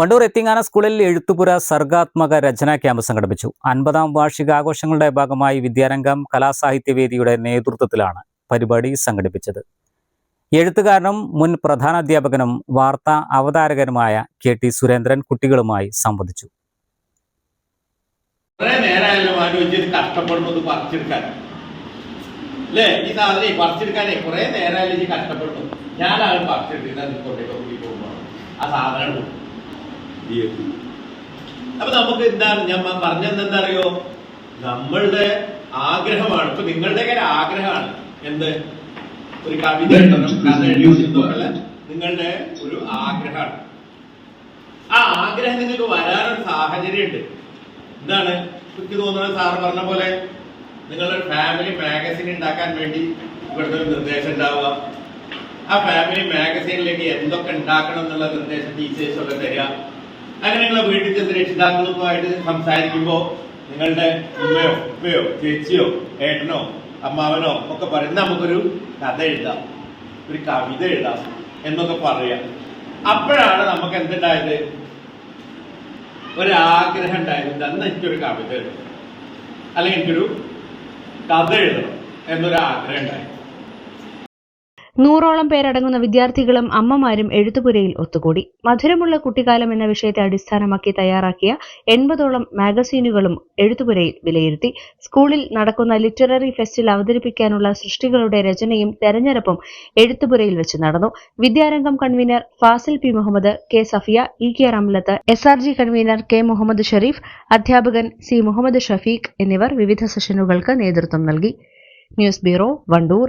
വണ്ടൂർ എത്തിങ്ങാന സ്കൂളിൽ എഴുത്തുപുര സർഗാത്മക രചനാ ക്യാമ്പ് സംഘടിപ്പിച്ചു. അൻപതാം വാർഷികാഘോഷങ്ങളുടെ ഭാഗമായി വിദ്യാരംഗം കലാസാഹിത്യവേദിയുടെ നേതൃത്വത്തിലാണ് പരിപാടി സംഘടിപ്പിച്ചത്. എഴുത്തുകാരനും മുൻ പ്രധാനാധ്യാപകനും വാർത്താ അവതാരകനുമായ കെ ടി സുരേന്ദ്രൻ കുട്ടികളുമായി സംവദിച്ചു. കുറെ ഞാനാണ് പറിച്ചെടുക്കുന്നത് കൊണ്ടേക്ക് കൂടി പോകുമ്പോൾ. ആ സാധനം അപ്പൊ നമുക്ക് എന്താണ് ഞാൻ പറഞ്ഞത് എന്താ അറിയോ നമ്മളുടെ ആഗ്രഹമാണ്. ഇപ്പൊ നിങ്ങളുടെ കാര്യം ആഗ്രഹമാണ്. എന്ത്? ഒരു കവിത എഴുതണം. കഥ എഴുതുന്നതൊക്കെ നിങ്ങളുടെ ഒരു ആഗ്രഹമാണ്. ആ ആഗ്രഹം നിങ്ങൾക്ക് വരാനൊരു സാഹചര്യം ഉണ്ട് എന്താണ്? എനിക്ക് തോന്നുന്നത് സാറ് പറഞ്ഞ പോലെ നിങ്ങളുടെ ഫാമിലി മാഗസിൻ ഉണ്ടാക്കാൻ വേണ്ടി ഇവിടുത്തെ ഒരു നിർദ്ദേശം ഉണ്ടാവുക. ആ ഫാമിലി മാഗസീനിലേക്ക് എന്തൊക്കെ ഉണ്ടാക്കണം എന്നുള്ള നിർദ്ദേശം ടീച്ചേഴ്സ് ഒക്കെ തരിക. അങ്ങനെ നിങ്ങളെ വീട്ടിൽ ചെന്ന് രക്ഷിതാക്കളുമായിട്ട് സംസാരിക്കുമ്പോൾ നിങ്ങളുടെ ഉമ്മയോ ഉപ്പയോ ചേച്ചിയോ ഏട്ടനോ അമ്മാവനോ ഒക്കെ പറയും നമുക്കൊരു കഥ എഴുതാം ഒരു കവിത എഴുതാം എന്നൊക്കെ പറയാം. അപ്പോഴാണ് നമുക്ക് എന്തുണ്ടായത്? ഒരാഗ്രഹം ഉണ്ടായിരുന്നു അന്ന് എനിക്കൊരു കവിത എഴുതണം അല്ലെങ്കിൽ എനിക്കൊരു കഥ എഴുതണം എന്നൊരു ആഗ്രഹം ഉണ്ടായി നൂറോളം പേരടങ്ങുന്ന വിദ്യാർത്ഥികളും അമ്മമാരും എഴുത്തുപുരയിൽ ഒത്തുകൂടി. മധുരമുള്ള കുട്ടിക്കാലം എന്ന വിഷയത്തെ അടിസ്ഥാനമാക്കി തയ്യാറാക്കിയ എൺപതോളം മാഗസീനുകളും എഴുത്തുപുരയിൽ വിലയിരുത്തി. സ്കൂളിൽ നടക്കുന്ന ലിറ്റററി ഫെസ്റ്റിൽ അവതരിപ്പിക്കാനുള്ള സൃഷ്ടികളുടെ രചനയും തെരഞ്ഞെടുപ്പും എഴുത്തുപുരയിൽ വെച്ച് നടന്നു. Vidyarangam convener Fazil P. Muhammad K. Safiya E. K. Ramlath S. R. G convener K. Muhammad Shareef അധ്യാപകൻ സി. മുഹമ്മദ് ഷഫീഖ് എന്നിവർ വിവിധ സെഷനുകൾക്ക് നേതൃത്വം നൽകി. News bureau Wandoor.